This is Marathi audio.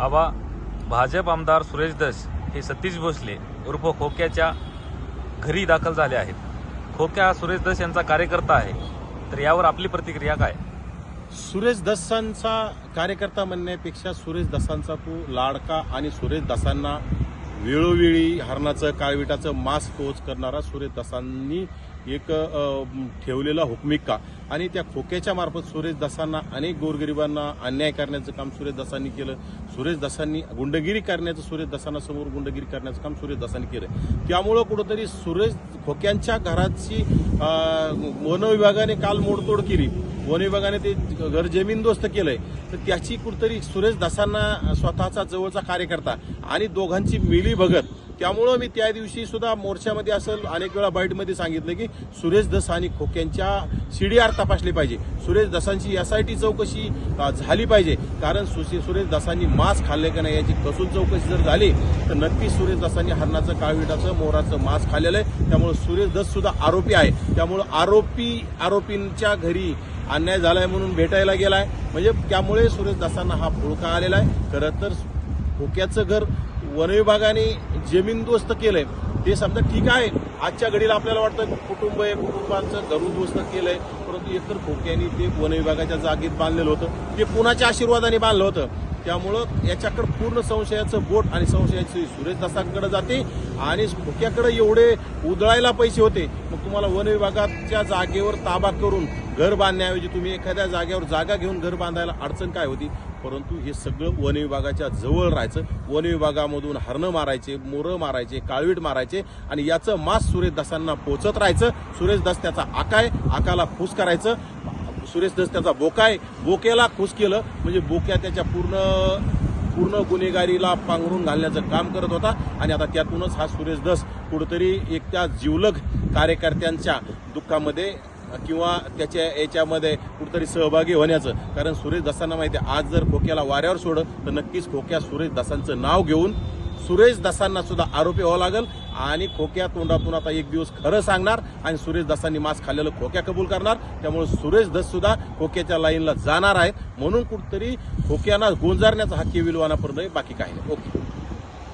आबा भाजप आमदार सुरेश दस हे सतीश भोसले उर्फ खोक्याच्या घरी दाखल झाले आहेत. खोक्या हा सुरेश दस यांचा कार्यकर्ता आहे. तर यावर आपली प्रतिक्रिया काय? सुरेश दसांचा कार्यकर्ता म्हणण्यापेक्षा सुरेश दसांचा तू लाडका आणि सुरेश दसांना वेळोवेळी हरणाचं काळविटाचं मास पोच करणारा सुरेश दसांनी एक ठेवलेला हुकमिका आणि त्या खोक्याच्या मार्फत सुरेश दसांना अनेक गोरगरिबांना अन्याय करण्याचं काम सुरेश दसांनी केलं. सुरेश दसांनी गुंडगिरी करण्याचं सुरेश दसांना समोर गुंडगिरी करण्याचं काम सुरेश दसांनी केलं. त्यामुळं कुठंतरी सुरेश खोक्यांच्या घराची वनविभागाने काल मोडतोड केली. वनविभागाने ते घर जमीनदोस्त केलंय. तर त्याची कुठंतरी सुरेश दासांना स्वतःचा जवळचा कार्यकर्ता आणि दोघांची मिली भगत त्यामुळं मी त्या दिवशी सुद्धा मोर्चामध्ये असेल अनेक वेळा बाईटमध्ये सांगितलं की सुरेश दस आणि खोक्यांच्या सीडीआर तपासली पाहिजे. सुरेश दसांची एसआयटी चौकशी झाली पाहिजे. कारण सुशे सुरेश दसांनी मांस खाल्ले का नाही याची कसून चौकशी जर झाली तर नक्कीच सुरेश दसांनी हरणाचं काळविटाचं मोराचं मांस खाल्लेलं आहे. त्यामुळे सुरेश दस सुद्धा आरोपी आहे. त्यामुळं आरोपी आरोपींच्या घरी अन्याय झालाय म्हणून भेटायला गेलाय. म्हणजे त्यामुळे सुरेश दासांना हा फुळका आलेला आहे. खरं तर खोक्याचं घर वनविभागाने जमीनदोस्त केलंय ते समजा ठीक आहे. आजच्या घडीला आपल्याला वाटतं कुटुंब आहे कुटुंबांचं घर केलंय परंतु एकतर खोक्याने ते वनविभागाच्या जागेत बांधलेलं होतं. ते कुणाच्या आशीर्वादाने बांधलं होतं. त्यामुळं याच्याकडे पूर्ण संशयाचं बोट आणि संशयाची सुरेश दासांकडे जाते आणि खोक्याकडे एवढे उधळायला पैसे होते. मग तुम्हाला वन विभागाच्या जागेवर ताबा करून घर बांधण्याऐवजी तुम्ही एखाद्या जागेवर जागा घेऊन घर बांधायला अडचण काय होती? परंतु हे सगळं वन विभागाच्या जवळ राहायचं. वन विभागामधून हरणं मारायचे मोरं मारायचे काळवीट मारायचे आणि याचं मास सुरेश दासांना पोचत राहायचं. सुरेश दास त्याचा आकाय आकाला फूस करायचं. सुरेश दस त्याचा बोकाय बोक्याला खुश केलं. म्हणजे बोक्या त्याच्या पूर्ण पूर्ण गुन्हेगारीला पांघरून घालण्याचं काम करत होता. आणि आता त्यातूनच हा सुरेश दस कुठंतरी एक त्या जिवलग कार्यकर्त्यांच्या दुःखामध्ये किंवा त्याच्या याच्यामध्ये कुठंतरी सहभागी होण्याचं. कारण सुरेश दासांना माहिती आहे आज जर खोक्याला वाऱ्यावर सोडलं तर नक्कीच खोक्या सुरेश दासांचं नाव घेऊन सुरेश दासांना सुद्धा आरोपी व्हावं लागेल. आणि खोक्या तोंडातून आता एक दिवस खरं सांगणार आणि सुरेश दासांनी मास खाल्लेलं खोक्या कबूल करणार. त्यामुळे सुरेश दस सुद्धा खोक्याच्या लाईनला जाणार आहे. म्हणून कुठतरी खोक्यांना गोंजारण्याचा हा केविलवाना पडतोय बाकी काही नाही. ओके.